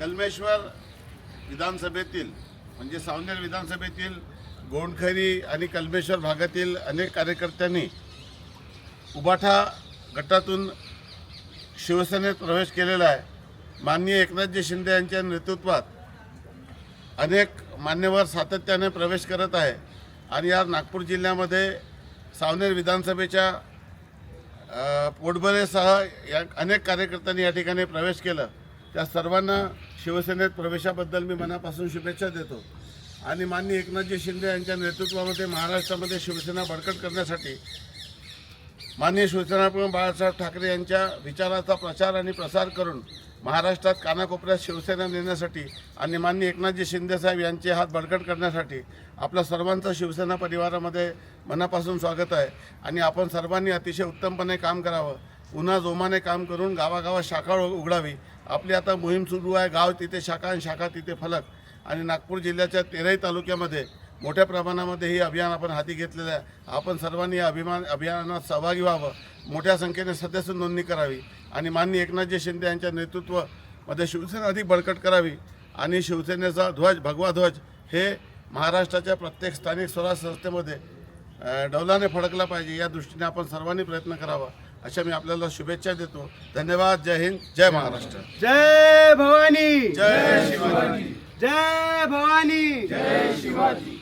कलमेश्वर विधानसभेतील म्हणजे सावनेर विधानसभेतील गोंडखरी आणि कलमेश्वर भागातील अनेक कार्यकर्त्यांनी उबाठा गटातून शिवसेनेत प्रवेश केलेला आहे. माननीय एकनाथजी शिंदे यांच्या नेतृत्वात अनेक मान्यवर सातत्याने प्रवेश करत आहे. आणि या नागपूर जिल्ह्यामध्ये सावनेर विधानसभेच्या पोटभरेसह या अनेक कार्यकर्त्यांनी या ठिकाणी प्रवेश केलं. त्या सर्वांना शिवसेनेत प्रवेशाबद्दल मी मनापासून शुभेच्छा देतो. आणि माननीय एकनाथजी शिंदे यांच्या नेतृत्वामध्ये महाराष्ट्रामध्ये शिवसेना बळकट करण्यासाठी माननीय शिवसेनाप्रमुख बाळासाहेब ठाकरे यांच्या विचाराचा प्रचार आणि प्रसार करून महाराष्ट्रात कानाकोपऱ्यात शिवसेना नेण्यासाठी आणि माननीय एकनाथजी शिंदेसाहेब यांचे हात बळकट करण्यासाठी आपल्या सर्वांचं शिवसेना परिवारामध्ये मनापासून स्वागत आहे. आणि आपण सर्वांनी अतिशय उत्तमपणे काम करावं. पुन्हा जोमाने काम करून गावागावात शाखा उघडावी. आपली आता मोहीम सुरू आहे. गाव तिथे शाखा आणि शाखा तिथे फलक. आणि नागपूर जिल्ह्याच्या तेराही तालुक्यामध्ये मोठ्या प्रमाणामध्ये हे अभियान आपण हाती घेतलेलं आहे. आपण सर्वांनी या अभिमान अभियानात सहभागी व्हावं. मोठ्या संख्येने सदस्य नोंदणी करावी. आणि माननीय एकनाथजी शिंदे यांच्या नेतृत्वामध्ये शिवसेना अधिक बळकट करावी. आणि शिवसेनेचा ध्वज भगवा ध्वज हे महाराष्ट्राच्या प्रत्येक स्थानिक स्वराज्य संस्थेमध्ये डौलाने फडकला पाहिजे. या दृष्टीने आपण सर्वांनी प्रयत्न करावा. अशा मी आपल्याला शुभेच्छा देतो. धन्यवाद. जय हिंद. जय महाराष्ट्र. जय भवानी. जय शिवाजी. जय भवानी. जय शिवाजी.